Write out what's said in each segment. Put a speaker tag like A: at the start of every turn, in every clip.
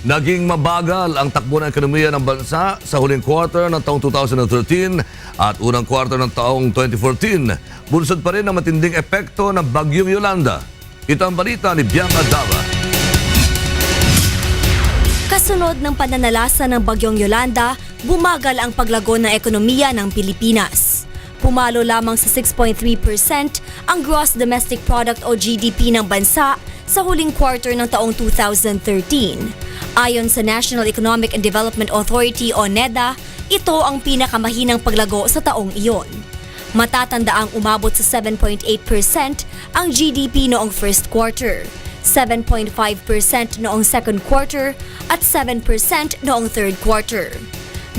A: Naging mabagal ang takbo ng ekonomiya ng bansa sa huling quarter ng taong 2013 at unang quarter ng taong 2014. Bunsod pa rin ang matinding epekto ng Bagyong Yolanda. Ito ang balita ni Bianca Dava.
B: Kasunod ng pananalasa ng Bagyong Yolanda, bumagal ang paglago ng ekonomiya ng Pilipinas. Pumalo lamang sa 6.3% ang Gross Domestic Product o GDP ng bansa sa huling quarter ng taong 2013. Ayon sa National Economic and Development Authority o NEDA, ito ang pinakamahinang paglago sa taong iyon. Matatanda ang umabot sa 7.8% ang GDP noong first quarter, 7.5% noong second quarter at 7% noong third quarter.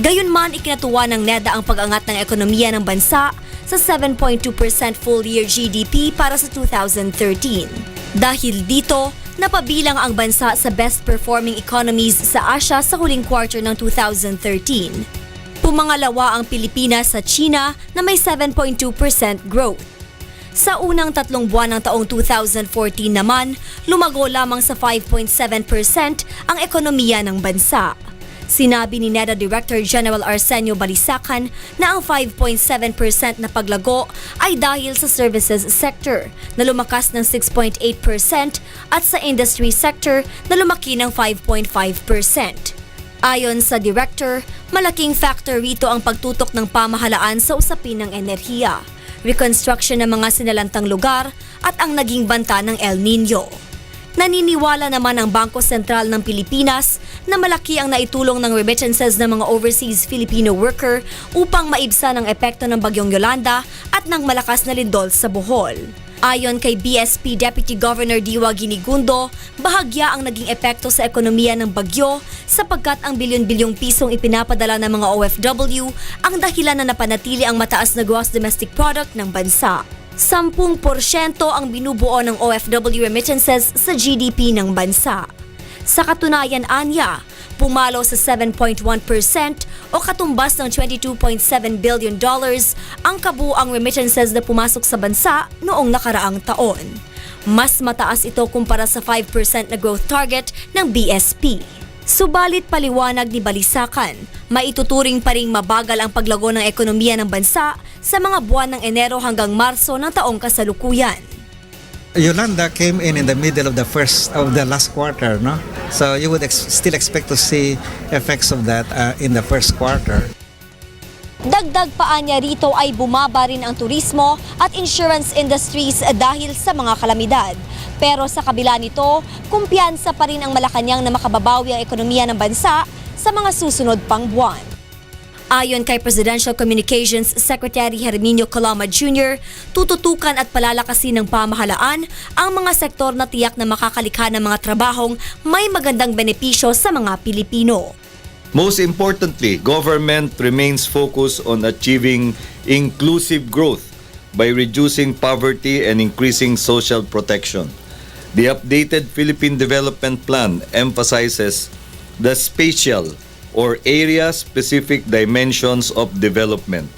B: Gayunman ikinatuwa ng NEDA ang pag-angat ng ekonomiya ng bansa sa 7.2% full-year GDP para sa 2013. Dahil dito, napabilang ang bansa sa best-performing economies sa Asia sa huling quarter ng 2013. Pumangalawa ang Pilipinas sa China na may 7.2% growth. Sa unang tatlong buwan ng taong 2014 naman, lumago lamang sa 5.7% ang ekonomiya ng bansa. Sinabi ni NEDA Director General Arsenio Balisacan na ang 5.7% na paglago ay dahil sa services sector na lumakas ng 6.8% at sa industry sector na lumaki ng 5.5%. Ayon sa director, malaking factor rito ang pagtutok ng pamahalaan sa usapin ng enerhiya, reconstruction ng mga sinalantang lugar at ang naging banta ng El Nino. Naniniwala naman ang Bangko Sentral ng Pilipinas na malaki ang naitulong ng remittances ng mga overseas Filipino worker upang maibsan ang epekto ng Bagyong Yolanda at ng malakas na lindol sa Bohol. Ayon kay BSP Deputy Governor Diwa Ginigundo, bahagya ang naging epekto sa ekonomiya ng bagyo sapagkat ang bilyon-bilyong pisong ipinapadala ng mga OFW ang dahilan na napanatili ang mataas na gross domestic product ng bansa. 10% ang binubuo ng OFW remittances sa GDP ng bansa. Sa katunayan anya, pumalo sa 7.1% o katumbas ng 22.7 billion dollars ang kabuang remittances na pumasok sa bansa noong nakaraang taon. Mas mataas ito kumpara sa 5% na growth target ng BSP. Subalit paliwanag ni Balisakan, maituturing pa ring mabagal ang paglago ng ekonomiya ng bansa sa mga buwan ng Enero hanggang Marso ng taong kasalukuyan.
C: Yolanda came in in the middle of the first of the last quarter, no? So you would ex- still expect to see effects of that uh, in the first quarter.
B: Dagdag pa niya rito ay bumaba rin ang turismo at insurance industries dahil sa mga kalamidad. Pero sa kabila nito, kumpiyansa pa rin ang Malacanang na makababawi ang ekonomiya ng bansa sa mga susunod pang buwan. Ayon kay Presidential Communications Secretary Herminio Coloma Jr., tututukan at palalakasin ng pamahalaan ang mga sektor na tiyak na makakalikha ng mga trabahong may magandang benepisyo sa mga Pilipino.
D: Most importantly, government remains focused on achieving inclusive growth by reducing poverty and increasing social protection. The updated Philippine Development Plan emphasizes the spatial or area-specific dimensions of development.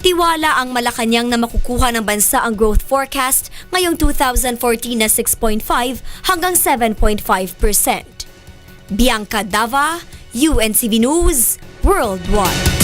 B: Tiwala ang Malacanang na makukuha ng bansa ang growth forecast ngayong 2014 na 6.5 hanggang 7.5%. Bianca Dava, UNCV News, Worldwide.